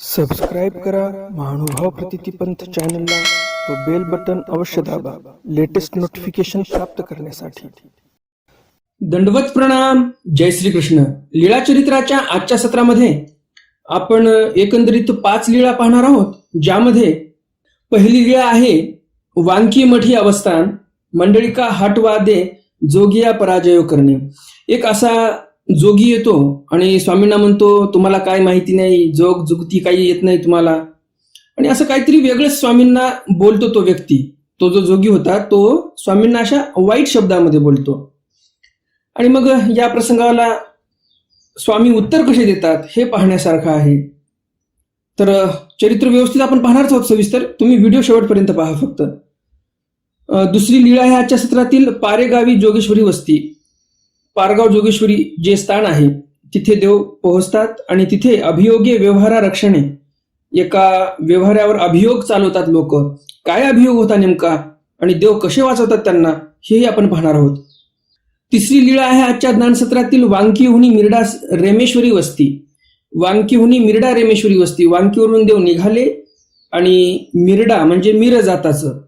Subscribe करा महानुभाव प्रतितीपंथ चॅनलला व बेल बटन अवश्य दाबा लेटेस्ट नोटिफिकेशन प्राप्त करण्यासाठी. दंडवत प्रणाम जय श्री कृष्ण लीळा चरित्राच्या आजच्या सत्रामध्ये आपण एकंदरीत पाच लीळा पाहणार आहोत ज्यामध्ये पहिली लीळा आहे वांकी मठी अवस्थान मंडळिका हटवादे जोगिया पराजय करणे एक असा जोगी येतो आणि स्वामींना म्हणतो तुम्हाला काय माहिती नाही? जोग जुगती काही येत नाही तुम्हाला. आणि असं काहीतरी वेगळंच स्वामींना बोलतो तो व्यक्ती. तो जो जोगी होता तो स्वामींना अशा वाईट शब्दामध्ये बोलतो. आणि मग या प्रसंगाला स्वामी उत्तर कसे देतात हे पाहण्यासारखं आहे. तर चरित्र व्यवस्थित आपण पाहणारच आहोत सविस्तर. तुम्ही व्हिडिओ शेवटपर्यंत पहा फक्त. दुसरी लीळा आहे आजच्या सत्रातील पारेगावी जोगेश्वरी वस्ती. पारगाव जोगेश्वरी जे स्थान आहे तिथे देव पोहोचतात आणि तिथे अभियोगे व्यवहारा रक्षणे एका व्यवहारावर अभियोग चालवतात लोक. काय अभियोग होता नेमका आणि देव कसे वाचवतात त्यांना हेही आपण पाहणार आहोत. तिसरी लीळा आहे आजच्या ज्ञानसत्रातील वांकीहुनी मिरडा रेमेश्वरी वस्ती. वांकीहुनी मिरडा रेमेश्वरी वस्ती. वांकीवरून देव निघाले आणि मिरडा म्हणजे मिरज जाताचं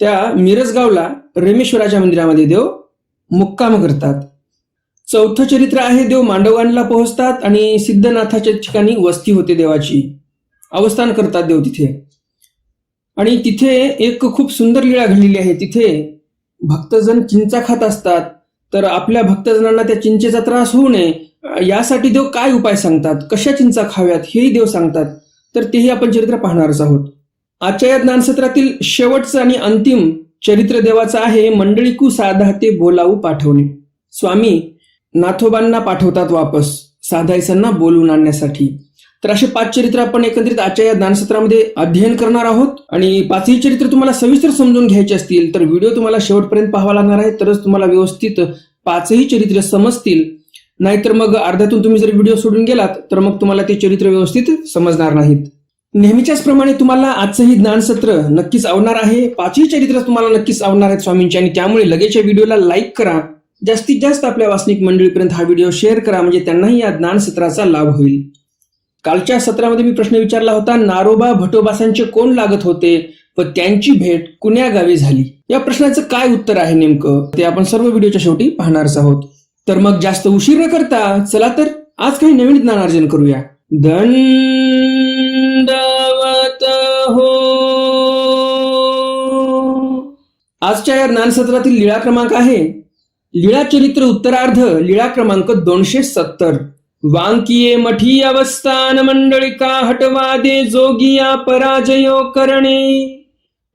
त्या मिरजगावला रेमेश्वराच्या मंदिरामध्ये देव मुक्काम करतात. चौथं चरित्र आहे देव मांडवांना पोहोचतात आणि सिद्धनाथाच्या ठिकाणी वस्ती होते देवाची. अवस्थान करतात देव तिथे. आणि तिथे एक खूप सुंदर लीळा घडलेली आहे. तिथे भक्तजण चिंचा खात असतात. तर आपल्या भक्तजनांना त्या चिंचेचा त्रास होऊ नये. यासाठी देव काय उपाय सांगतात? कशा चिंचा खाव्यात? हेही देव सांगतात. तर तेही आपण चरित्र पाहणारच आहोत. आजच्या या ज्ञानसत्रातील शेवटचं आणि अंतिम चरित्र देवाचं आहे मंडळीकू साधा ते बोलावू पाठवणे. स्वामी नाथोबांना पाठवतात वापस साधायसांना बोलून आणण्यासाठी. तर असे पाच चरित्र आपण एकत्रित आजच्या या ज्ञानसत्रामध्ये अध्ययन करणार आहोत. आणि पाचही चरित्र तुम्हाला सविस्तर समजून घ्यायचे असतील तर व्हिडिओ तुम्हाला शेवटपर्यंत पाहावा लागणार आहे. तरच तुम्हाला व्यवस्थित पाचही चरित्र समजतील. नाहीतर मग अर्ध्यातून तुम्ही जर व्हिडिओ सोडून गेलात तर मग तुम्हाला ते चरित्र व्यवस्थित समजणार नाहीत. नेहमीच्याच प्रमाणे तुम्हाला आजचंही ज्ञानसत्र नक्कीच आवडणार आहे. पाचही चरित्र तुम्हाला नक्कीच आवडणार आहेत स्वामींची. आणि त्यामुळे लगेच या व्हिडिओला लाईक करा. जास्तीत जास्त आपल्या वासनिक मंडळीपर्यंत हा व्हिडिओ शेअर करा. म्हणजे त्यांनाही या ज्ञानसत्राचा लाभ होईल. कालच्या सत्रामध्ये मी प्रश्न विचारला होता नारोबा भटोबासांचे कोण लागत होते व त्यांची भेट कुण्या गावी झाली? या प्रश्नाचं काय उत्तर आहे नेमकं? ते आपण सर्व व्हिडिओच्या शेवटी पाहणारच आहोत. तर मग जास्त उशीर न करता चला तर आज काही नवीन ज्ञानार्जन करूया. दंडवत हो! आजच्या या ज्ञानसत्रातील लीळा क्रमांक आहे लीळा चरित्र उत्तरार्ध लीळा क्रमांक दोनशे सत्तर. वांकिये मठी अवस्थान मंडळिका हटवादे जोगिया पराजयो करणे.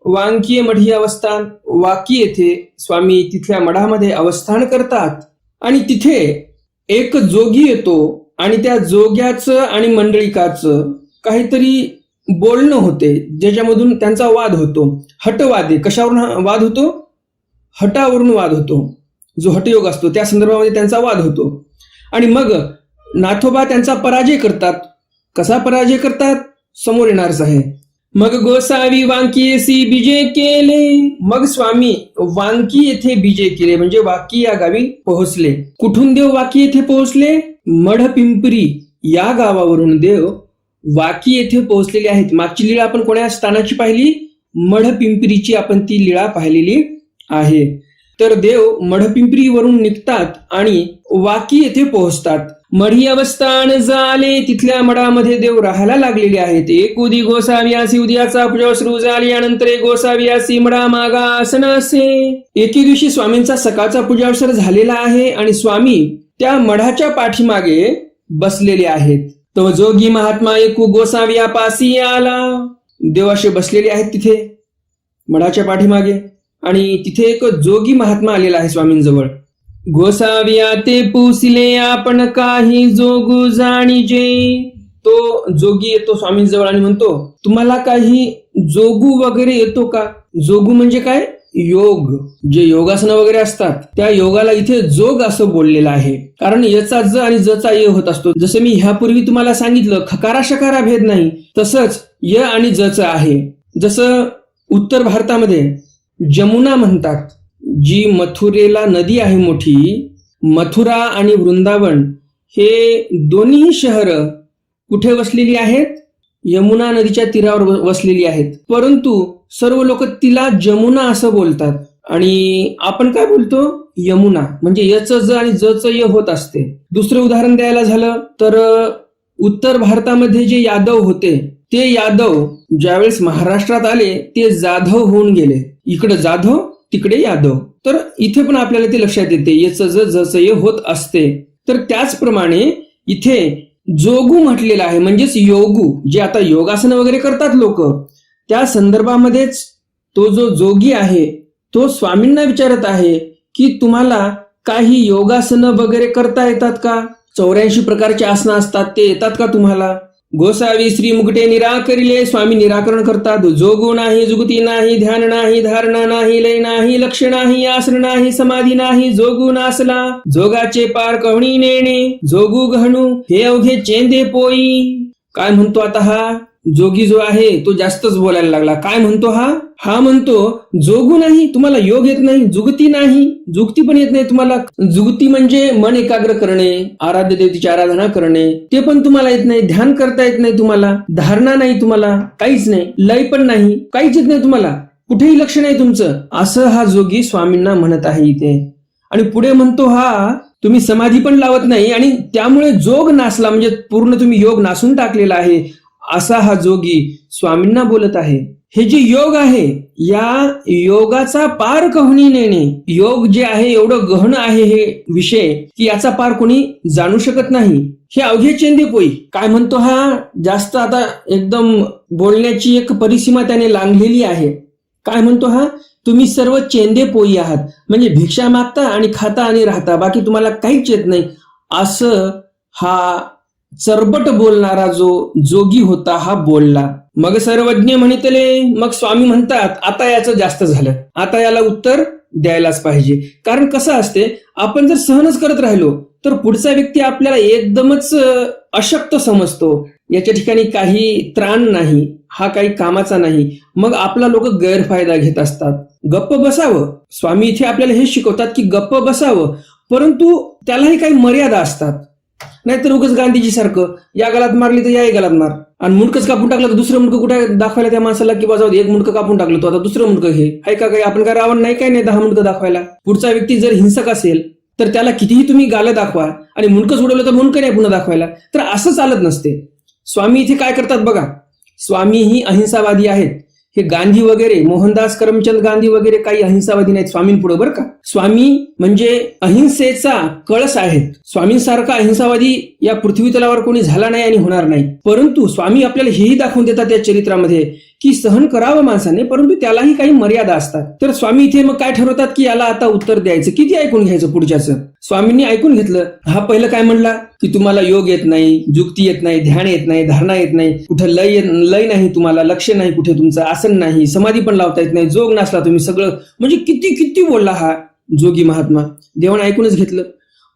वांकिये मठी अवस्थान वाकी येथे स्वामी तिथल्या मठामध्ये अवस्थान करतात आणि तिथे एक जोगी येतो आणि त्या जोग्याचं आणि मंडळिकाचं काहीतरी बोलणं होते ज्याच्यामधून त्यांचा वाद होतो. हटवादे कशावरून वाद होतो? हटावरून वाद होतो. जो हटयोग असतो त्या संदर्भामध्ये त्यांचा वाद होतो. आणि मग नाथोबा त्यांचा पराजय करतात. कसा पराजय करतात? समोर येणारच आहे. मग गोसावी वांकी येसी बीजे केले. मग स्वामी वांकी येथे बीजे केले म्हणजे वाकी या गावी पोहोचले. कुठून देव वाकी येथे पोहोचले? मढ पिंपरी या गावावरून देव वाकी येथे पोहोचलेले आहेत. मागची लीळा आपण कोण्या स्थानाची पाहिली? मढ पिंपरीची आपण ती लीळा पाहिलेली आहे. तर देव मढपिंपरीवरून निघतात आणि वाकी येथे पोहोचतात. मढी अवस्थान झाले. तिथल्या मठामध्ये देव राहायला लागलेले आहेत. एक उदी गोसाव्यासी उद्याचा पूजा सुरू झाली. यानंतर एक गोसाव्यासी मडा मागा आसन असे. एके दिवशी स्वामींचा सकाळचा पूजावसर झालेला आहे आणि स्वामी त्या मढाच्या पाठीमागे बसलेले आहेत. तो जोगी महात्मा एकू गोसाव्या पासी आला. देव असे बसलेले आहेत तिथे मढाच्या पाठीमागे. आणि तिथे एक जोगी महात्मा आलेला आहे स्वामींजवळ. गोसाविया ते पुसले आपण काही जोगू जाणीजे. तो जोगी येतो स्वामींजवळ आणि म्हणतो तुम्हाला काही जोगू वगैरे येतो का? जोगू म्हणजे काय? योग. जे योगासनं वगैरे असतात त्या योगाला इथे जोग असं बोललेलं आहे. कारण याचा ज आणि जचा य होत असतो. जसं मी ह्यापूर्वी तुम्हाला सांगितलं खकारा शकारा भेद नाही तसंच य आणि जच आहे. जसं उत्तर भारतामध्ये जमुना म्हणतात जी मथुरेला नदी आहे मोठी मथुरा आणि वृंदावन हे दोन्ही शहर कुठे वसलेली आहेत? यमुना नदीच्या तीरावर वसलेली आहेत. परंतु सर्व लोक तिला जमुना असं बोलतात. आणि आपण काय बोलतो? यमुना. म्हणजे यच ज आणि जच य होत असते. दुसरं उदाहरण द्यायला झालं तर उत्तर भारतामध्ये जे यादव होते ते यादव ज्यावेळेस महाराष्ट्रात आले ते जाधव होऊन गेले. इकडे जाधव तिकडे यादव. तर इथे पण आपल्याला ते लक्षात येते. याच ज जसं ये होत असते. तर त्याचप्रमाणे इथे जोगू म्हटलेलं आहे. म्हणजेच योगू जे आता योगासनं वगैरे करतात लोक. त्या संदर्भामध्येच तो जो जोगी आहे तो स्वामींना विचारत आहे की तुम्हाला काही योगासनं वगैरे करता येतात का? चौऱ्याऐंशी प्रकारचे आसनं असतात ते येतात का तुम्हाला? गोसावी श्री मुकुटे निराकरिले स्वामी निराकरण करतात जोगू नाही जुगती नाही ध्यान नाही धारणा नाही लय नाही लक्ष नाही आसन नाही समाधी नाही जोगू नासला जोगाचे पार कवणी नेणे जोगू गहणू हे अवघे चेंदे पोई. काय म्हणतो आता हा? जोगी जो आहे तो जास्तच बोलायला लागला. काय म्हणतो हा? हा म्हणतो जोगू नाही तुम्हाला योग येत नाही जुगती नाही जुगती पण येत नाही तुम्हाला. जुगती म्हणजे मन एकाग्र करणे आराध्य देवतेची आराधना करणे ते पण तुम्हाला येत नाही ध्यान करता येत नाही तुम्हाला धारणा नाही तुम्हाला काहीच नाही लय पण नाही काहीच येत नाही तुम्हाला कुठेही लक्ष नाही तुमचं. असं हा जोगी स्वामींना म्हणत आहे इथे. आणि पुढे म्हणतो हा तुम्ही समाधी पण लावत नाही आणि त्यामुळे जोग नासला म्हणजे पूर्ण तुम्ही योग नासून टाकलेला आहे. असा हा जोगी स्वामींना बोलत आहे. हे जे योग आहे या योगाचा पार कहणी नेणे योग जे आहे एवढं गहन आहे हे विषय की याचा पार कोणी जाणू शकत नाही. हे अवघे चेंदे पोई. काय म्हणतो हा? जास्त आता एकदम बोलण्याची एक परिसीमा त्याने लांघलेली आहे. काय म्हणतो हा? तुम्ही सर्व चेंदे पोई आहात. म्हणजे भिक्षा मागता आणि खाता आणि राहता. बाकी तुम्हाला काहीच येत नाही. असं हा चरबट बोलणारा जो जोगी होता हा बोलला. मग सर्वज्ञ म्हणितले मग स्वामी म्हणतात आता याचं जास्त झालं. आता याला उत्तर द्यायलाच पाहिजे. कारण कसं असते आपण जर सहनच करत राहिलो तर पुढचा व्यक्ती आपल्याला एकदमच अशक्त समजतो. याच्या ठिकाणी काही त्राण नाही हा काही कामाचा नाही. मग आपला लोक गैरफायदा घेत असतात. गप्प बसावं. स्वामी इथे आपल्याला हे शिकवतात की गप्प बसावं. परंतु त्यालाही काही मर्यादा असतात. नाहीतर उगच गांधीजी सारखं या गालात मारली तर याही गालात मार. आणि मुंडकच कापून टाकलं तर दुसरं मुंडकं कुठे दाखवायला त्या माणसाला की जाऊ एक मुंडकं कापून टाकलं तो? आता दुसरं मुंडकं हे. आहे का काही आपण काय रावण नाही काय नाही दहा मुंडकं दाखवायला? पुढचा व्यक्ती जर हिंसक असेल तर त्याला कितीही तुम्ही गालं दाखवा आणि मुंडकच उडवलं तर मुंडकं नाही पुन्हा दाखवायला. तर असं चालत नसते. स्वामी इथे काय करतात बघा? स्वामी ही अहिंसावादी आहेत. हे गांधी वगैरे मोहनदास करमचंद गांधी वगैरे काही अहिंसावादी नाहीत. स्वामींपुढे बरं का. स्वामी म्हणजे अहिंसेचा कळस आहेत. स्वामींसारखा अहिंसावादी या पृथ्वी तलावर कोणी झाला नाही आणि होणार नाही. परंतु स्वामी आपल्याला हेही दाखवून देतात त्या चरित्रामध्ये की सहन करावं माणसाने परंतु त्यालाही काही मर्यादा असतात. तर स्वामी इथे मग काय ठरवतात की याला आता उत्तर द्यायचं? किती ऐकून घ्यायचं पुढच्याचं? स्वामींनी ऐकून घेतलं. हा पहिलं काय म्हणला? की तुम्हाला योग येत नाही जुक्ती येत नाही ध्यान येत नाही धारणा येत नाही कुठं लय लय नाही तुम्हाला लक्ष नाही कुठे तुमचं आसन नाही समाधी पण लावता येत नाही जोग नसला तुम्ही सगळं. म्हणजे किती किती बोलला हा जोगी महात्मा? देवाने ऐकूनच घेतलं.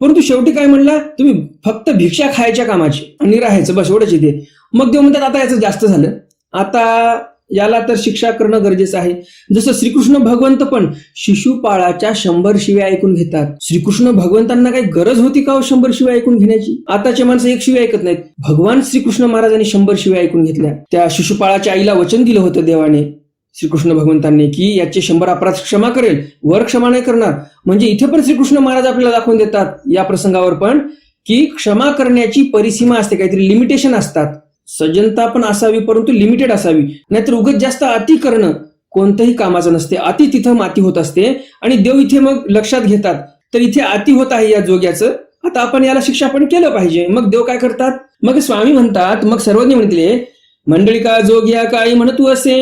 परंतु शेवटी काय म्हणला? तुम्ही फक्त भिक्षा खायच्या कामाची आणि राहायचं बस एवढंच इथे. मग देव म्हणतात आता याचं जास्त झालं. आता याला तर शिक्षा करणं गरजेचं आहे. जसं श्रीकृष्ण भगवंत पण शिशुपाळाच्या शंभर शिव्या ऐकून घेतात. श्रीकृष्ण भगवंतांना काही गरज होती का हो शंभर शिव्या ऐकून घेण्याची? आताचे माणसं एक शिव्या ऐकत नाहीत. भगवान श्रीकृष्ण महाराजांनी शंभर शिव्या ऐकून घेतल्या. त्या शिशुपाळाच्या आईला वचन दिलं होतं देवाने. श्रीकृष्ण भगवंतांनी की याचे शंभर अपराध क्षमा करेल वर क्षमा नाही करणार. म्हणजे इथे पण श्रीकृष्ण महाराज आपल्याला दाखवून देतात. या प्रसंगावर पण की क्षमा करण्याची परिसीमा असते काहीतरी लिमिटेशन असतात. सजनता पण असावी परंतु लिमिटेड असावी. नाहीतर उगत जास्त अति करणं कोणतंही कामाचं नसते. अति तिथं माती होत असते आणि देव इथे मग लक्षात घेतात. तर इथे अति होत आहे या जोग्याचं. आता आपण याला शिक्षा पण केलं पाहिजे. मग देव काय करतात? मग स्वामी म्हणतात मग सर्वज्ञ म्हणतले मंडळी का जोग या काय म्हणतू असे?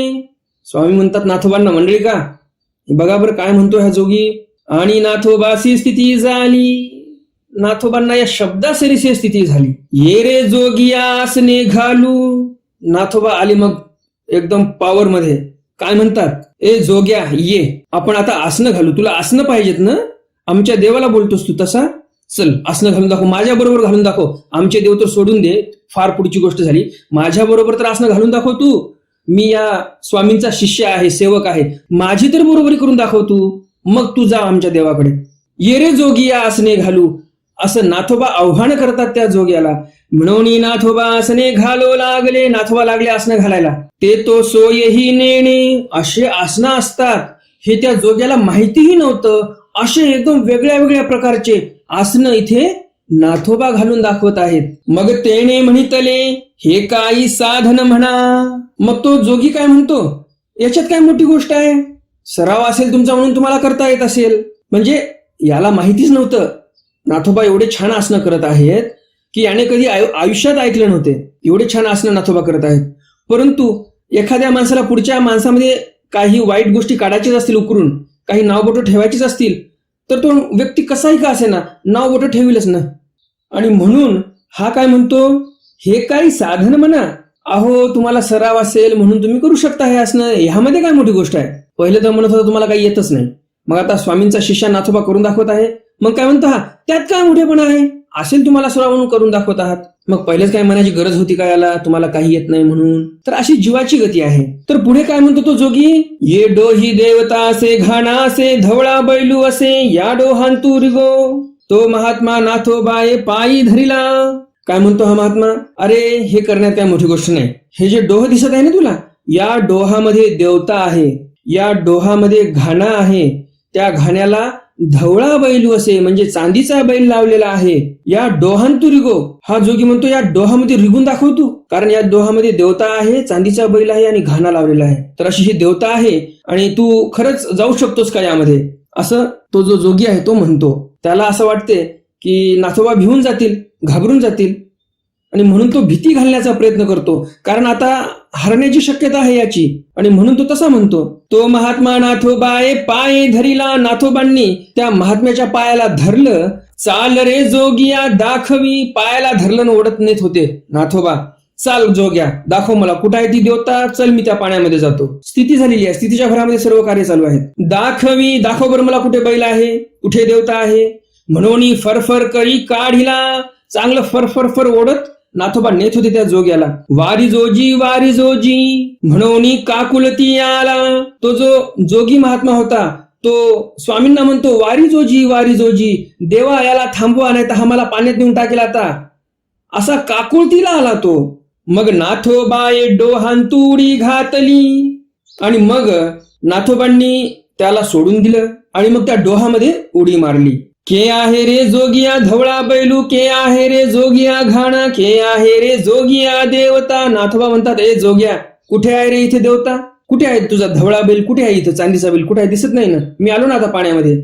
स्वामी म्हणतात नाथोबांना मंडळी का? बघा बरं काय म्हणतो ह्या जोगी. आणि नाथोबासी स्थिती झाली. नाथोबांना या शब्दासरीची स्थिती झाली. ये रे जोगिया आसने घालू नाथोबा आले मग एकदम पॉवर मध्ये. काय म्हणतात? ए जोग्या ये. आपण आता आसनं घालू. तुला आसनं पाहिजेत ना? आमच्या देवाला बोलतोस तू तसा? चल आसनं घालून दाखव. माझ्या बरोबर घालून दाखव. आमचे देव तर सोडून दे. फार पुढची गोष्ट झाली. माझ्या बरोबर तर आसनं घालून दाखव तू. मी या स्वामींचा शिष्य आहे सेवक आहे. माझी तर बरोबरी करून दाखव तू. मग तू जा आमच्या देवाकडे. ये रे जोगिया आसने घालू असं नाथोबा आव्हान करतात त्या जोग्याला म्हणून नाथोबा आसने घालो लागले नाथोबा लागले आसनं घालायला. ते तो सोयही नेणे असे आसनं असतात. हे त्या जोग्याला माहितीही नव्हतं. असे एकदम वेगळ्या वेगळ्या प्रकारचे आसनं इथे नाथोबा घालून दाखवत आहेत. मग तेने म्हणितले हे काही साधन म्हणा. मग तो जोगी काय म्हणतो? याच्यात काय मोठी गोष्ट आहे? सराव असेल तुमचा म्हणून तुम्हाला करता येत असेल. म्हणजे याला माहितीच नव्हतं. नाथोबा एवढे छान आसनं करत आहेत की याने कधी आयु- आयुष्यात ऐकले नव्हते. एवढे छान आसनं नाथोबा करत आहेत. परंतु एखाद्या माणसाला पुढच्या माणसामध्ये काही वाईट गोष्टी काढायच्याच असतील उकरून काही नावबोटं ठेवायचीच असतील तर तो व्यक्ती कसाही का असेना नावबोटं ठेवीलच ना. आणि म्हणून हा काय म्हणतो हे काही साधन म्हणा. अहो तुम्हाला सराव असेल म्हणून तुम्ही करू शकता हे असणं ह्यामध्ये काय मोठी गोष्ट आहे? पहिले तर म्हणत होता तुम्हाला काही येतच नाही. मग आता स्वामींचा शिष्य नाथोबा करून दाखवत आहे. मग काय म्हणतो हा? त्यात काय मोठेपणा आहे? असेल तुम्हाला सराव करून दाखवत आहात. मग पहिलेच काय म्हणायची गरज होती का याला? तुम्हाला काही येत नाही म्हणून. तर अशी जीवाची गती आहे. तर पुढे काय म्हणतो तो जोगी? ये डोही देवता असे घाणा असे धवळा बैलू असे या डोहांतू रिगो. तो महात्मा नाथो बाये पायी धरिला. काय म्हणतो हा महात्मा? अरे हे करण्यात काय मोठी गोष्ट नाही. हे जे डोह दिसत आहे ना तुला? या डोहामध्ये देवता आहे. या डोहामध्ये घाणा आहे. त्या घाण्याला धवळा बैल असे म्हणजे चांदीचा बैल लावलेला आहे. या डोहांतू रिगो. हा जोगी म्हणतो या डोहामध्ये रिगून दाखव तू. कारण या डोहामध्ये देवता आहे चांदीचा बैल आहे आणि घाणा लावलेला आहे. तर अशी ही देवता आहे आणि तू खरंच जाऊ शकतोस का यामध्ये? असं तो जो जोगी आहे तो म्हणतो. त्याला असं वाटते की नाथोबा भिवून जातील घाबरून जातील आणि म्हणून तो भीती घालण्याचा प्रयत्न करतो. कारण आता हरण्याची शक्यता आहे याची. आणि म्हणून तो तसा म्हणतो तो महात्मा नाथोबाये पाय धरिला नाथोबांनी त्या महात्म्याच्या पायाला धरलं चाल रे जोगिया दाखवी पायाला धरलं न ओढत नेत होते. नाथोबा चाल जोग्या दाखव मला कुठं आहे ती देवता? चल मी त्या पाण्यामध्ये जातो. स्थिती झालेली आहे. स्थितीच्या भरामध्ये सर्व कार्य चालू आहेत. दाखवी दाखव बरं मला कुठे बैल आहे कुठे देवता आहे. म्हणून फरफर करी काढिला. चांगलं फरफर फर ओढत नाथोबा नेत होते त्या जोग्याला वारी जोजी वारी जोजी म्हणून काकुलती आला. तो जो जोगी महात्मा होता तो स्वामींना म्हणतो वारी जोजी वारी जोजी देवा याला थांबवा नाही तर आम्हाला पाण्यात नेऊन टाकेल आता. असा काकुळतीला आला तो. मग नाथोबाये डोहांतुडी घातली आणि मग नाथोबांनी त्याला सोडून दिलं आणि मग त्या डोहामध्ये उडी मारली. के आहे रे जोगिया धवळा बैलू के आहे रे जोगिया घाणा के आहे रे जोगिया देवता. नाथोबा म्हणतात ए जोग्या कुठे आहे रे इथे देवता? कुठे आहे तुझा धवळा बैल? कुठे आहे इथं चांदीचा बैल? कुठे आहे? दिसत नाही ना. मी आलो ना आता पाण्यामध्ये.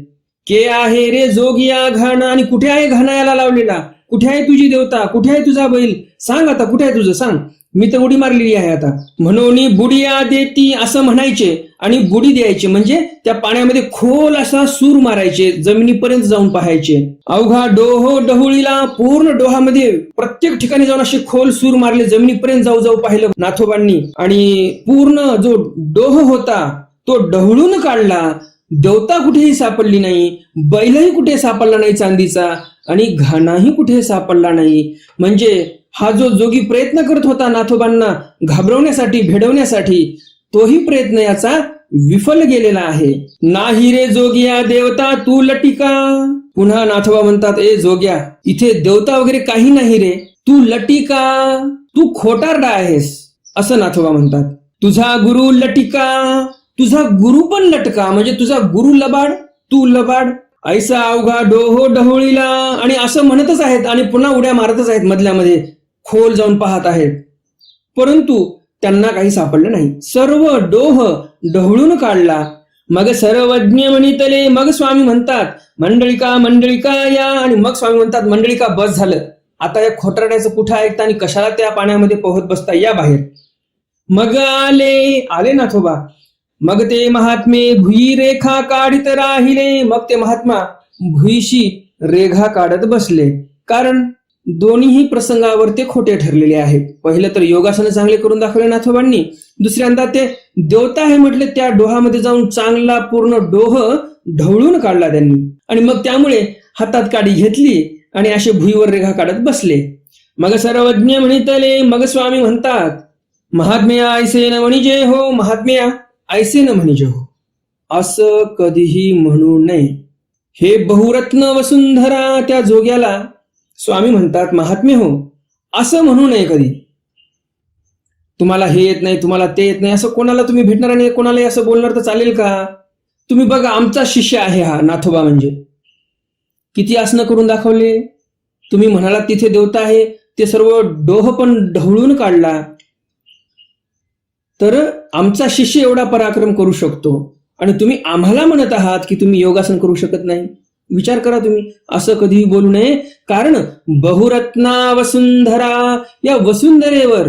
के आहे रे जोगिया घाणा आणि कुठे आहे घाणा याला लावलेला? कुठे आहे तुझी देवता? कुठे आहे तुझा बैल? सांग आता कुठे आहे तुझं? सांग. मी तर उडी मारलेली आहे आता. म्हणून बुडिया देती असं म्हणायचे आणि बुडी द्यायचे. म्हणजे त्या पाण्यामध्ये खोल असा सूर मारायचे जमिनीपर्यंत जाऊन पाहायचे. अवघा डोहो डहुळीला पूर्ण डोहामध्ये प्रत्येक ठिकाणी जाऊन असे खोल सूर मारले जमिनीपर्यंत जाऊ जाऊ पाहिलं नाथोबांनी. आणि पूर्ण जो डोह होता तो डहळून काढला. देवता कुठेही सापडली नाही बैलही कुठे सापडला नाही चांदीचा आणि घाणाही कुठे सापडला नाही. म्हणजे हा जो जोगी प्रयत्न करत होता नाथोबांना घाबरवण्यासाठी भेडवण्यासाठी तोही प्रयत्न याचा विफल गेलेला आहे. नाही रे जोगिया देवता तू लटिका. पुन्हा नाथोबा म्हणतात ए जोग्या इथे देवता वगैरे काही नाही रे. तू लटिका. तू खोटारडा आहेस. असं नाथोबा म्हणतात. तुझा गुरु लटिका. तुझा गुरु पण लटका. म्हणजे तुझा गुरु लबाड तू लबाड. ऐसा अवघा डोहो डहोळीला. आणि असं म्हणतच आहेत आणि पुन्हा उड्या मारतच आहेत मधल्यामध्ये. खोल जाऊन पाहत आहेत. परंतु त्यांना काही सापडलं नाही. सर्व डोह डहळून काढला. मग सर्वज्ञ म्हणितले मग स्वामी म्हणतात मंडळिका मंडळिका या. आणि मग स्वामी म्हणतात मंडळिका बस झालं. आता या खोटरड्याचं कुठं ऐकता आणि कशाला त्या पाण्यामध्ये पोहत बसता? या बाहेर. मग आले आले नाथोबा. मग ते महात्मे भुई रेखा काढित राहिले. मग ते महात्मा भुईशी रेघा काढत बसले. कारण दोन्हीही प्रसंगावर ते खोटे ठरलेले आहेत. पहिलं तर योगासनं चांगले करून दाखवले नाथोबांनी. दुसऱ्यांदा ते देवता आहे म्हटले त्या डोहामध्ये जाऊन चांगला पूर्ण डोह ढवळून काढला त्यांनी. आणि मग त्यामुळे हातात काडी घेतली आणि असे भुईवर रेघा काढत बसले. मग सर्वज्ञ म्हणितले मग स्वामी म्हणतात महात्म्या ऐसे न म्हणजे हो महात्म्या ऐसे न म्हणजे हो. असं कधीही म्हणू नये. हे बहुरत्न वसुंधरा त्या जोग्याला स्वामी म्हणतात महात्मे हो. असं म्हणू नये कधी. तुम्हाला हे येत नाही तुम्हाला ते येत नाही असं कोणाला तुम्ही भेटणार आणि कोणालाही असं बोलणार तर चालेल का? तुम्ही बघा आमचा शिष्य आहे हा नाथोबा म्हणजे. किती आसनं करून दाखवले. तुम्ही म्हणाला तिथे देवता आहे. ते सर्व डोह पण ढवळून काढला. तर आमचा शिष्य एवढा पराक्रम करू शकतो. आणि तुम्ही आम्हाला म्हणत आहात की तुम्ही योगासन करू शकत नाही. विचार करा तुम्ही. असं कधीही बोलू नये. कारण बहुरत्ना वसुंधरा या वसुंधरेवर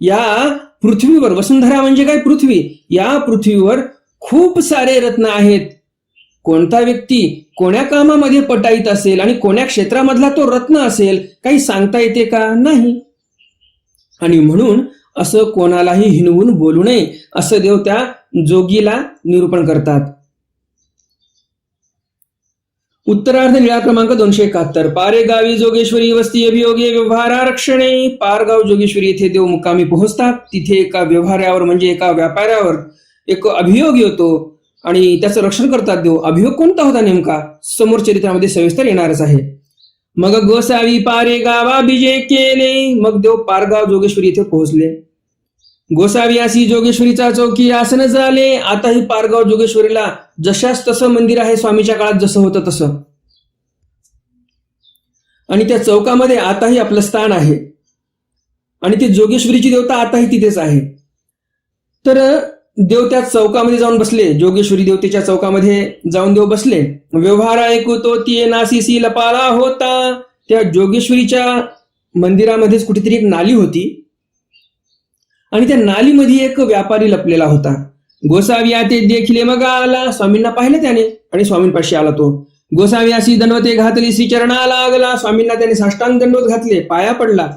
या पृथ्वीवर वसुंधरा म्हणजे काय पृथ्वी? या पृथ्वीवर खूप सारे रत्न आहेत. कोणता व्यक्ती कोण्या कामामध्ये पटाईत असेल आणि कोण्या क्षेत्रामधला तो रत्न असेल काही सांगता येते का? नाही. आणि म्हणून असं कोणालाही हिनवून बोलू नये. असं देव त्या जोगीला निरूपण करतात. उत्तरार्ध निळा क्रमांक दोनशे एकाहत्तर. पारे गावी जोगेश्वरी वस्ती अभियोगे व्यवहारारक्षणे पारगाव जोगेश्वरी येथे देव मुक्कामी पोहोचतात. तिथे एका व्यवहारावर म्हणजे एका व्यापाऱ्यावर एक अभियोग येतो आणि त्याचं रक्षण करतात देव. अभियोग कोणता होता नेमका? समोर चरित्रामध्ये सविस्तर येणारच आहे. मग गोसावी पारे गावा बिजे केले. मग देव पारगाव जोगेश्वरी येथे पोहोचले. गोसावी जोगेश्वरीचा चौकी आसन झाले. आताही पारगाव जोगेश्वरीला जशास तसं मंदिर आहे स्वामीच्या काळात जसं होतं तसं. आणि त्या चौकामध्ये आताही आपलं स्थान आहे. आणि ते जोगेश्वरीची देवता आताही तिथेच आहे. तर देव त्या चौकामध्ये जाऊन बसले. जोगेश्वरी देवतेच्या चौकामध्ये जाऊन देव बसले. व्यवहार ऐकतो ती नासीसी लपाला होता. त्या जोगेश्वरीच्या मंदिरामध्येच कुठेतरी एक नाली होती. आणि त्या नालीमध्ये एक व्यापारी लपलेला होता. गोसाव्या ते देखिले मग आला स्वामींना पाहिलं त्याने आणि स्वामींपाशी आला तो. गोसाव्यासी अशी दंडवते घातली श्री चरणा लागला. स्वामींना त्याने साष्टांग दंडवत घातले पाया पडला.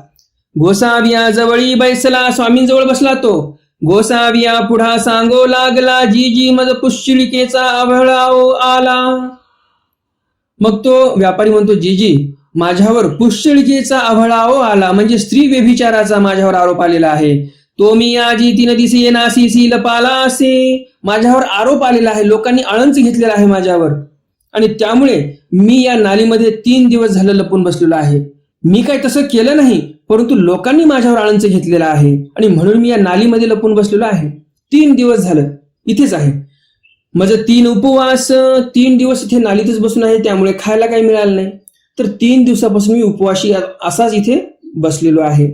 गोसाविया जवळी बैसला स्वामींजवळ बसला तो. गोसाविया पुढा सांगो लागला जी जी मज पुष्चिळिकेचा आभळाओ आला. मग तो व्यापारी म्हणतो जी जी माझ्यावर पुष्चिळिकेचा आभळाओ आला. म्हणजे स्त्री व्यभिचाराचा माझ्यावर आरोप आलेला आहे. तो मी आजी तिनं दिसे नासी सील लपाला असे माझ्यावर आरोप आलेला आहे. लोकांनी आळंच घेतलेला आहे माझ्यावर. आणि त्यामुळे मी या नालीमध्ये तीन दिवस झालं लपून बसलेलो आहे. मी काय तसं केलं नाही परंतु लोकांनी माझ्यावर आळंच घेतलेला आहे. आणि म्हणून मी या नालीमध्ये लपून बसलेलो आहे. तीन दिवस झालं. इथेच आहे. माझं तीन उपवास तीन दिवस इथे नालीतच बसून आहे. त्यामुळे खायला काही मिळालं नाही. तर तीन दिवसापासून मी उपवाशी असाच इथे बसलेलो आहे.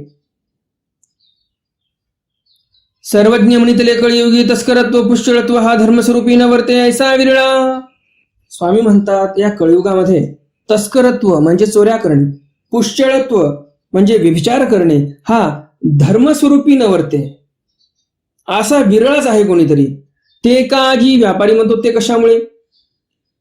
सर्वज्ञ म्हणितले कळयुगी तस्करत्व पुष्कळत्व हा धर्मस्वरूपी न वर्ते ऐसा विरळा. स्वामी म्हणतात या कळयुगामध्ये तस्करत्व म्हणजे चोऱ्या करणे पुष्कळत्व म्हणजे विचार करणे हा धर्मस्वरूपी न वर्ते. असा विरळच आहे कोणीतरी. ते का जी व्यापारी म्हणतो ते कशामुळे?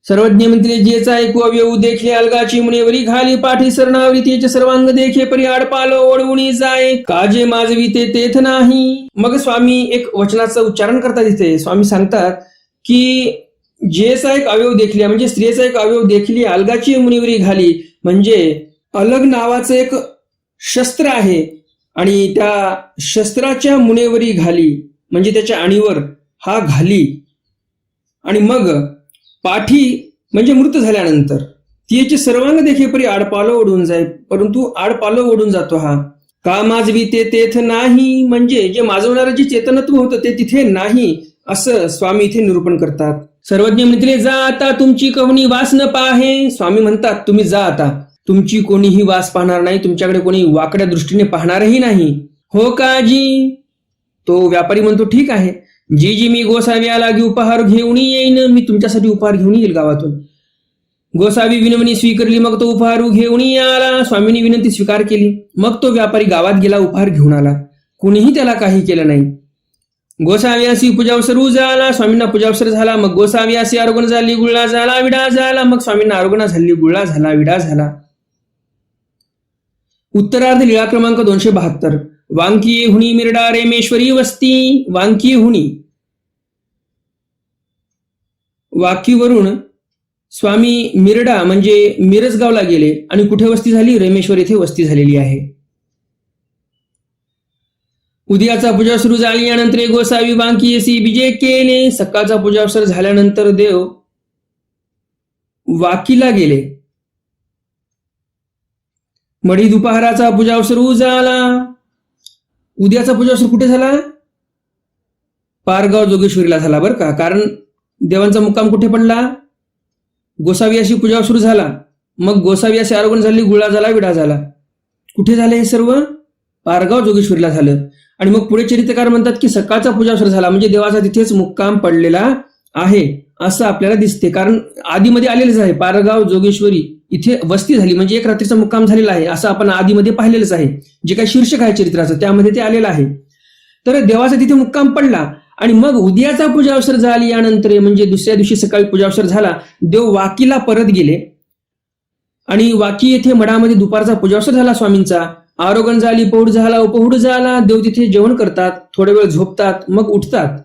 सर्वज्ञ मंत्री जेचा ऐकू अवयव देखले अलगाची मुनेवरी घाली पाठी सरणावरी तेचे सर्वांग देखे परी आडपालो ओढवणी जाय. काजे माजवी ते तेथ नाही. मग स्वामी एक वचनाचं उच्चारण करतात इथे. स्वामी सांगतात की जेचा एक अवयव देखली म्हणजे स्त्रीचा एक अवयव देखली अलगाची मुनिवरी घाली म्हणजे अलग नावाचं एक शस्त्र आहे आणि त्या शस्त्राच्या मुनेवरी घाली म्हणजे त्याच्या आणीवर हा घाली. आणि मग पाठी म्हणजे मृत झाल्यानंतर. तिचे सर्वांग देखेपरी आडपालो ओढून जाय परंतु आडपालो ओढून जातो हा. का माजवी ते तेथ नाही म्हणजे जे माजवणारं जे चेतनत्व होतं ते तिथे नाही असं स्वामी इथे निरूपण करतात. सर्वज्ञ म्हणतले जा आता तुमची कोणी वास न पाहे. स्वामी म्हणतात तुम्ही जा आता. तुमची कोणीही वास पाहणार नाही तुमच्याकडे कोणी वाकड्या दृष्टीने पाहणारही नाही. हो का जी तो व्यापारी म्हणतो ठीक आहे. जी जी मी गोसावी आला की उपहार घेऊन येईन मी तुमच्यासाठी उपहार घेऊन येईल गावातून. गोसावी विनवणी स्वीकारली मग तो उपहार घेऊन आला. स्वामींनी विनंती स्वीकार केली. मग तो व्यापारी गावात गेला उपहार घेऊन आला. कुणीही त्याला काही केलं नाही. गोसाव्यासी पूजावसर झाला स्वामींना पूजावसर झाला. मग गोसाव्यासी आरोग्य झाली गुळा झाला विडा झाला. मग स्वामींना आरोग्य झाली गुळा झाला विडा झाला. उत्तरार्ध लीळा क्रमांक दोनशे बहात्तर. वांकी हुणी मिरडा रेमेश्वरी वस्ती वांकी हुणी वाकीवरून स्वामी मिरडा म्हणजे मिरजगावला गेले आणि कुठे वस्ती झाली? रेमेश्वर येथे वस्ती झालेली आहे. उद्याचा पूजा सुरू झाली यानंतर गोसावी बांकी अशी विजय केले. सकाळचा पूजा अवसर झाल्यानंतर देव वाकीला गेले. मडी दुपाराचा पूजावसर झाला. उद्याचा पूजावसर कुठे झाला? पारगाव जोगेश्वरीला झाला बरं का. कारण देवांचा मुक्काम कुठे पडला? गोसावी अशी पूजा सुरू झाला. मग गोसावी आरोग्य झाली गुळा झाला विडा झाला. कुठे झालं हे सर्व? पारगाव जोगेश्वरीला झालं. आणि मग पुढे चरित्रकार म्हणतात की सकाळचा पूजावसर झाला. म्हणजे देवाचा तिथेच मुक्काम पडलेला आहे असं आपल्याला दिसते. कारण आधीमध्ये आलेलेच आहे पारगाव जोगेश्वरी. इथे वस्ती झाली म्हणजे एक रात्रीचा मुक्काम झालेला आहे असं आपण आधीमध्ये पाहिलेलंच आहे. जे काही शीर्षक आहे चरित्राचं त्यामध्ये ते आलेलं आहे. तर देवाचा तिथे मुक्काम पडला आणि मग उद्याचा पूजा अवसर झाली यानंतर म्हणजे दुसऱ्या दिवशी सकाळी पूजा अवसर झाला देव वाकीला परत गेले. आणि वाकी येथे मडामध्ये दुपारचा पूजा अवसर झाला स्वामींचा. आरोगण झाली पौड झाला उपहुड झाला देव तिथे जेवण करतात थोड्या वेळ झोपतात मग उठतात.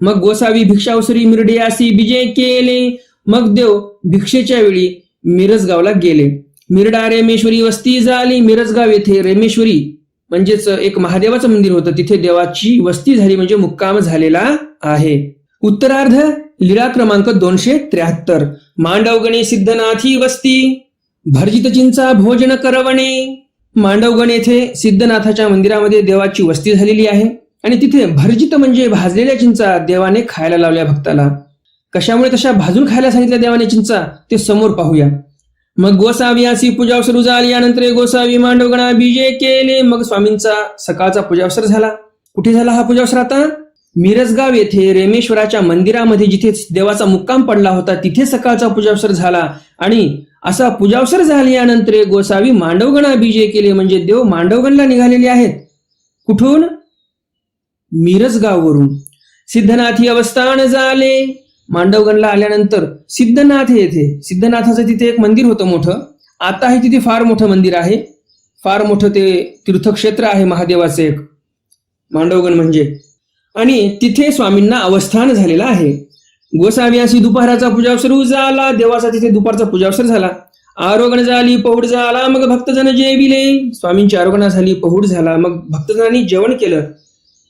मग गोसावी भिक्षावसरी मिरडियासी विजय केले. मग देव भिक्षेच्या वेळी मिरजगावला गेले. मिरडा रेमेश्वरी वस्ती झाली. मिरजगाव येथे रेमेश्वरी म्हणजेच एक महादेवाचं मंदिर होतं. तिथे देवाची वस्ती झाली म्हणजे मुक्काम झालेला आहे. उत्तरार्ध लीळा क्रमांक दोनशे त्र्याहत्तर. मांडवगणे सिद्धनाथी वस्ती. भर्जित चिंचा भोजन करवणे. मांडवगण येथे सिद्धनाथाच्या मंदिरामध्ये देवाची वस्ती झालेली आहे. आणि तिथे भर्जित म्हणजे भाजलेल्या चिंचा देवाने खायला लावल्या भक्ताला. कशामुळे तशा भाजून खायला सांगितल्या देवाने चिंचा? ते समोर पाहूया. मग गोसावी अशी पूजा उजाली यानंतर गोसावी मांडवगणा बीजे केले. मग स्वामींचा सकाळचा पूजावसर झाला. कुठे झाला हा पूजावसर आता? मिरजगाव येथे रेमेश्वराच्या मंदिरामध्ये जिथे देवाचा मुक्काम पडला होता तिथे सकाळचा पूजावसर झाला. आणि असा पूजावसर झाल्यानंतर गोसावी मांडवगणा बीजे केले. म्हणजे देव मांडवगणला निघालेले आहेत. कुठून? मिरजगाववरून. सिद्धनाथी अवस्थान झाले. मांडवगणला आल्यानंतर सिद्धनाथ येथे. सिद्धनाथाचं तिथे एक मंदिर होतं मोठं. आताही तिथे फार मोठं मंदिर आहे. फार मोठं ते तीर्थक्षेत्र आहे महादेवाचं एक. मांडवगण म्हणजे. आणि तिथे स्वामींना अवस्थान झालेलं आहे. गोसावी अशी दुपाराचा पूजावसर झाला देवाचा तिथे दुपारचा पूजावसर झाला. आरोगण झाली पहुड झाला मग भक्तजन जेविले. स्वामींची आरोगणा झाली पहुड झाला मग भक्तजनांनी जेवण केलं.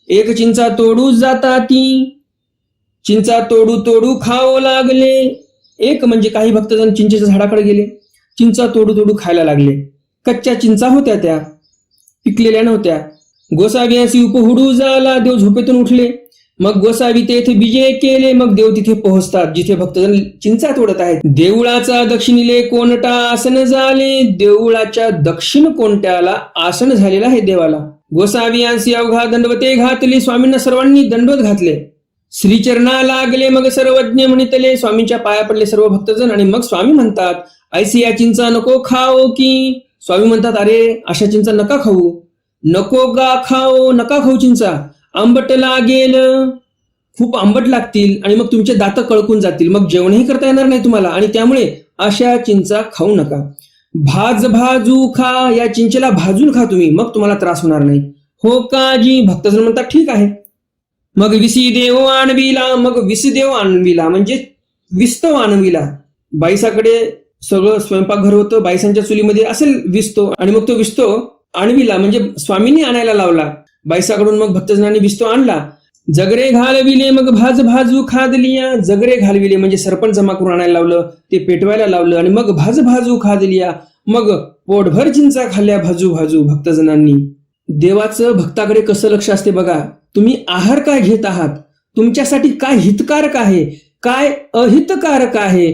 एक चिंचा तोडूच जाता ती. चिंचा तोडू तोडू खावं लागले. एक म्हणजे काही भक्तजण चिंचेच्या झाडाकडे गेले. चिंचा तोडू तोडू खायला लागले. कच्च्या चिंचा होत्या त्या. पिकलेल्या नव्हत्या. गोसावी अशी उपहुडू झाला देव झोपेतून उठले. मग गोसावी ते विजय केले. मग देव तिथे पोहोचतात जिथे भक्तजन चिंचा तोडत आहेत. देवळाचा दक्षिणीले कोणता आसन झाले? देवळाच्या दक्षिण कोणत्याला आसन झालेला आहे देवाला? गोसावी यांसी अवघा दंडवते घातली. स्वामींना सर्वांनी दंडवत घातले. श्रीचरणा लागले मग सर्वज्ञ म्हणितले. स्वामींच्या पाया पडले सर्व भक्तजन आणि मग स्वामी म्हणतात ऐसी या चिंचा नको खाओ की. स्वामी म्हणतात अरे अशा चिंचा नका खाऊ. नको गा खाओ नका खाऊ चिंचा. आंबट लागेल. खूप आंबट लागतील आणि मग तुमचे दात कळकून जातील. मग जेवणही करता येणार नाही तुम्हाला आणि त्यामुळे अशा चिंचा खाऊ नका. भाज भाजू खा या चिंचेला भाजून खा तुम्ही. मग तुम्हाला त्रास होणार नाही. हो का जी भक्तजन म्हणतात ठीक आहे. मग विसी देव आणविला मग विसदेव आणविला म्हणजे विस्तव आणविला. बाईसाकडे सगळं स्वयंपाकघर होतं बाईसांच्या चुलीमध्ये असेल विस्तो आणि मग तो विस्तो आणविला म्हणजे स्वामींनी आणायला लावला. बाईसाकडून मग भक्तजनांनी विस्तो आणला. जगरे घालविले मग भाज भाजू खादलिया. जगरे घालविले म्हणजे सरपण जमा करून आणायला लावलं ते पेटवायला लावलं आणि मग भाज भाजू खादलिया. मग पोटभर चिंचा खाल्ल्या भाजू भाजू भक्तजनांनी. देवाचं भक्ताकडे कसं लक्ष असते बघा. तुम्ही आहार काय घेत आहात? तुमच्यासाठी काय हितकारक आहे? काय अहितकारक आहे?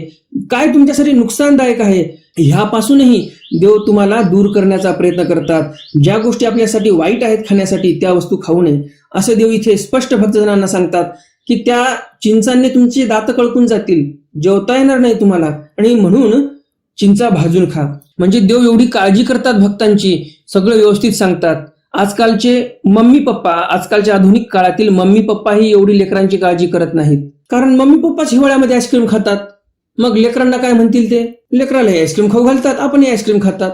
काय तुमच्यासाठी नुकसानदायक आहे? ह्यापासूनही देव तुम्हाला दूर करण्याचा प्रयत्न करतात. ज्या गोष्टी आपल्यासाठी वाईट आहेत खाण्यासाठी त्या वस्तू खाऊ नये. असं देव इथे स्पष्ट भक्तजनांना सांगतात की त्या चिंचांनी तुमची दात कळकून जातील. जेवता येणार नाही तुम्हाला. आणि म्हणून चिंचा भाजून खा. म्हणजे देव एवढी काळजी करतात भक्तांची सगळं व्यवस्थित सांगतात. आजकालचे मम्मी पप्पा आजकालच्या आधुनिक काळातील मम्मी पप्पाही एवढी लेकरांची काळजी करत नाहीत. कारण मम्मी पप्पाच हिवाळ्यामध्ये आईस्क्रीम खातात. मग लेकरांना काय म्हणतील ते? लेकराला आईस्क्रीम खाऊ घालतात आपणही आईस्क्रीम खातात.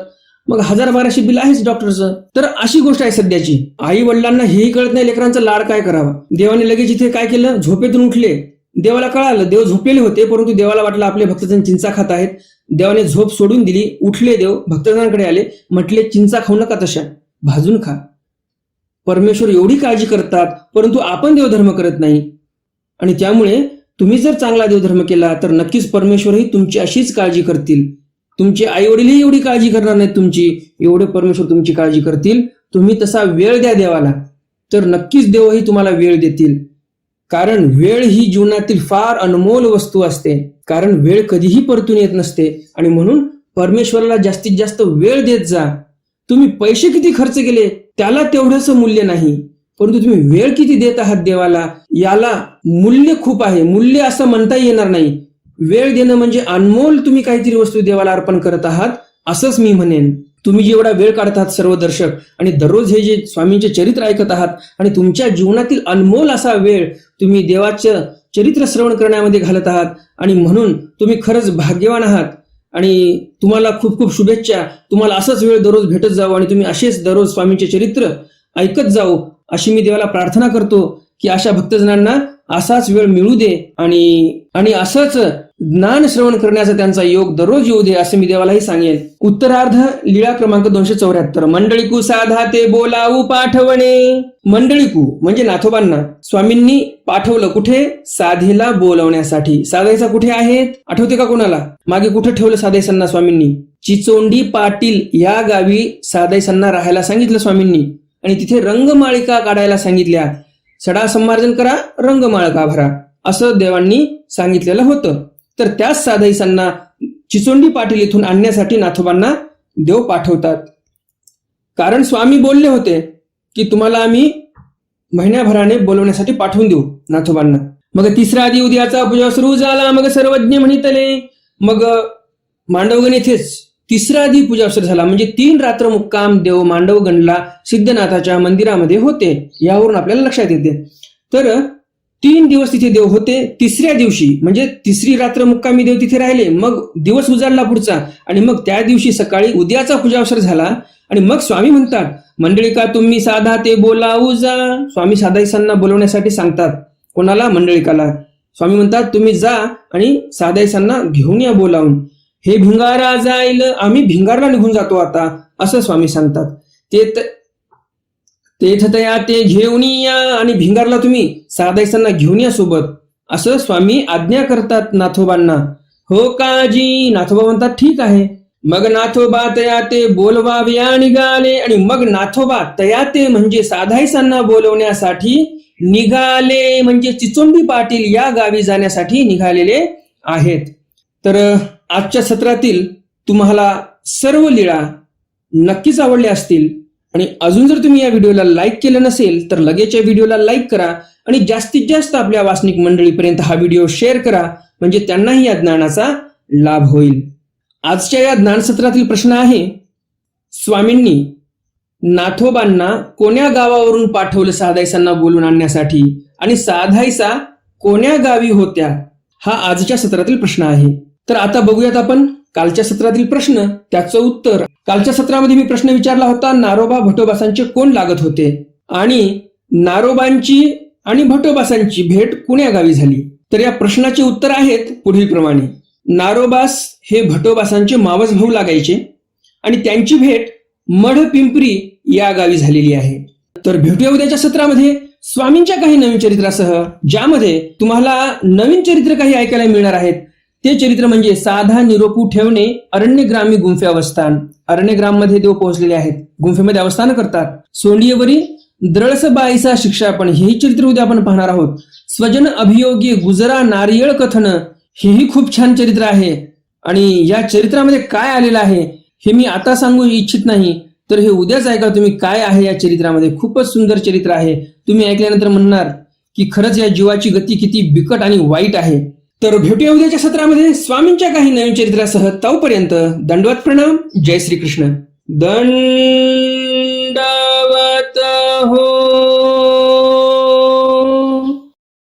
मग हजार बाराशे बिल आहेच डॉक्टरचं तर अशी गोष्ट आहे सध्याची. आई वडिलांना हेही कळत नाही लेकरांचा लाड काय करावा. देवाने लगेच इथे काय केलं? झोपेतून उठले. देवाला कळालं देव झोपलेले होते परंतु देवाला वाटलं आपले भक्तजन चिंचा खात आहेत. देवाने झोप सोडून दिली. उठले देव भक्तजनांकडे आले. म्हटले चिंचा खाऊ नका तशा. भाजून खा. परमेश्वर एवढी काळजी करतात परंतु आपण देवधर्म करत नाही. आणि त्यामुळे तुम्ही जर चांगला देवधर्म केला तर नक्कीच परमेश्वरही तुमची अशीच काळजी करतील. तुमचे आई वडीलही एवढी काळजी करणार नाहीत तुमची. एवढे परमेश्वर तुमची काळजी करतील. तुम्ही तसा वेळ द्या देवाला. तर नक्कीच देवही तुम्हाला वेळ देतील. कारण वेळ ही जीवनातील फार अनमोल वस्तू असते. कारण वेळ कधीही परतून येत नसते. आणि म्हणून परमेश्वराला जास्तीत जास्त वेळ देत जा. तुम्ही पैसे किती खर्च केले? त्याला तेवढंच मूल्य नाही. परंतु तुम्ही वेळ किती देत आहात देवाला? याला मूल्य खूप आहे. मूल्य असं म्हणता येणार नाही. वेळ देणं म्हणजे अनमोल तुम्ही काहीतरी वस्तू देवाला अर्पण करत आहात असंच मी म्हणेन. तुम्ही जेवढा वेळ काढतात सर्व दर्शक आणि दररोज हे जे स्वामींचे चरित्र ऐकत आहात आणि तुमच्या जीवनातील अनमोल असा वेळ तुम्ही देवाचं चरित्र श्रवण करण्यामध्ये घालत आहात आणि म्हणून तुम्ही खरंच भाग्यवान आहात. आणि तुम्हाला खूप खूप शुभेच्छा. तुम्हाला असंच वेळ दररोज भेटत जावं आणि तुम्ही असेच दररोज स्वामींचे चरित्र ऐकत जाऊ अशी मी देवाला प्रार्थना करतो की अशा भक्तजनांना असाच वेळ मिळू दे आणि आणि असंच ज्ञान श्रवण करण्याचा त्यांचा योग दररोज येऊ दे असं मी देवालाही सांगेन. उत्तरार्ध लीळा क्रमांक दोनशे चौऱ्याहत्तर. मंडळीकू साधा ते बोलावू पाठवणे. मंडळीकू म्हणजे नाथोबांना. स्वामींनी पाठवलं कुठे? साधेला बोलवण्यासाठी. साधायचा कुठे आहेत? आठवते का कोणाला? मागे कुठे ठेवलं साधायसांना स्वामींनी? चिचोंडी पाटील या गावी साधायसांना राहायला सांगितलं स्वामींनी. आणि तिथे रंगमाळिका काढायला सांगितल्या. सडा संमार्जन करा रंगमाळिका भरा. असं देवांनी सांगितलेलं होतं. तर त्याच साधाईसांना चिचोंडी पाटील इथून आणण्यासाठी नाथोबांना देव पाठवतात. कारण स्वामी बोलले होते की तुम्हाला आम्ही महिन्याभराने बोलवण्यासाठी पाठवून देऊ नाथोबांना. मग तिसरा आधी उद्याचा पूजा सुरू झाला. मग सर्वज्ञ म्हणितले मग मांडवगण येथेच तिसरा आधी पूजा अवसर झाला. म्हणजे तीन रात्र मुक्काम देव मांडवगणला सिद्धनाथाच्या मंदिरामध्ये होते. यावरून आपल्याला लक्षात येते. तर तीन दिवस तिथे देव होते. तिसऱ्या दिवशी म्हणजे तिसरी रात्र मुक्कामी देव तिथे राहिले. मग दिवस उजाडला पुढचा आणि मग त्या दिवशी सकाळी उद्याचा पूजावसर झाला आणि मग स्वामी म्हणतात मंडळी का तुम्ही साधा ते बोलावू जा? स्वामी साधाईसांना बोलवण्यासाठी सांगतात कोणाला? मंडळिकाला. स्वामी म्हणतात तुम्ही जा आणि साधाईसांना घेऊन या बोलावून. हे भिंगारा जाईल आम्ही भिंगारला निघून जातो आता असं स्वामी सांगतात. ते तेथ तया ते घेऊन या आणि भिंगारला तुम्ही साधायसांना घेऊन या सोबत. असं स्वामी आज्ञा करतात नाथोबांना. हो काजी नाथोबा म्हणतात ठीक आहे. मग नाथोबा तया ते बोलवाव्या निघाले आणि मग नाथोबा तया ते म्हणजे साधायसांना बोलवण्यासाठी निघाले म्हणजे चिचोंडी पाटील या गावी जाण्यासाठी निघालेले आहेत. तर आजच्या सत्रातील तुम्हाला सर्व लीळा नक्कीच आवडल्या असतील. आणि अजून जर तुम्ही या व्हिडिओला लाईक केलं नसेल तर लगेच या व्हिडिओला लाईक करा आणि जास्तीत जास्त आपल्या वासनिक मंडळीपर्यंत हा व्हिडिओ शेअर करा म्हणजे त्यांनाही या ज्ञानाचा लाभ होईल. आजच्या या ज्ञानसत्रातील प्रश्न आहे स्वामींनी नाथोबांना कोण्या गावावरून पाठवलं साधायसांना बोलून आणण्यासाठी आणि साधायसा कोण्या गावी होत्या हा आजच्या सत्रातील प्रश्न आहे. तर आता बघूयात आपण. कालच्या सत्रातील प्रश्न त्याचं उत्तर. कालच्या सत्रामध्ये मी प्रश्न विचारला होता नारोबा भटोबासांचे कोण लागत होते? आणि नारोबांची आणि भटोबासांची भेट कुण्या गावी झाली? तर या प्रश्नाचे उत्तर आहेत पुढील प्रमाणे नारोबास हे भटोबासांचे मावस भाऊ लागायचे आणि त्यांची भेट मढ पिंपरी या गावी झालेली आहे. तर भेटूया उद्याच्या सत्रामध्ये स्वामींच्या काही नवीन चरित्रासह ज्यामध्ये तुम्हाला नवीन चरित्र काही ऐकायला मिळणार आहेत. ते चरित्र म्हणजे साधा निरोपू ठेवणे अरण्यग्रामी गुंफे अवस्थान. अरण्यग्राममध्ये देव पोहोचलेले आहेत. गुंफेमध्ये अवस्थान करतात. सोंडियवरी द्रळस बाईसा शिक्षापण हेही चरित्र उद्या आपण पाहणार आहोत. स्वजन अभियोगी गुजरा नारियळ कथन हेही खूप छान चरित्र आहे. आणि या चरित्रामध्ये काय आलेलं आहे हे मी आता सांगू इच्छित नाही. तर हे उद्याच ऐका तुम्ही काय आहे या चरित्रामध्ये. खूपच सुंदर चरित्र आहे. तुम्ही ऐकल्यानंतर म्हणणार की खरंच या जीवाची गती किती बिकट आणि वाईट आहे. तर भेटूया उद्याच्या सत्रामध्ये. स्वामींच्या काही नवीन चरित्रासह तवपर्यंत दंडवत प्रणाम. जय श्री कृष्ण दंडवत हो.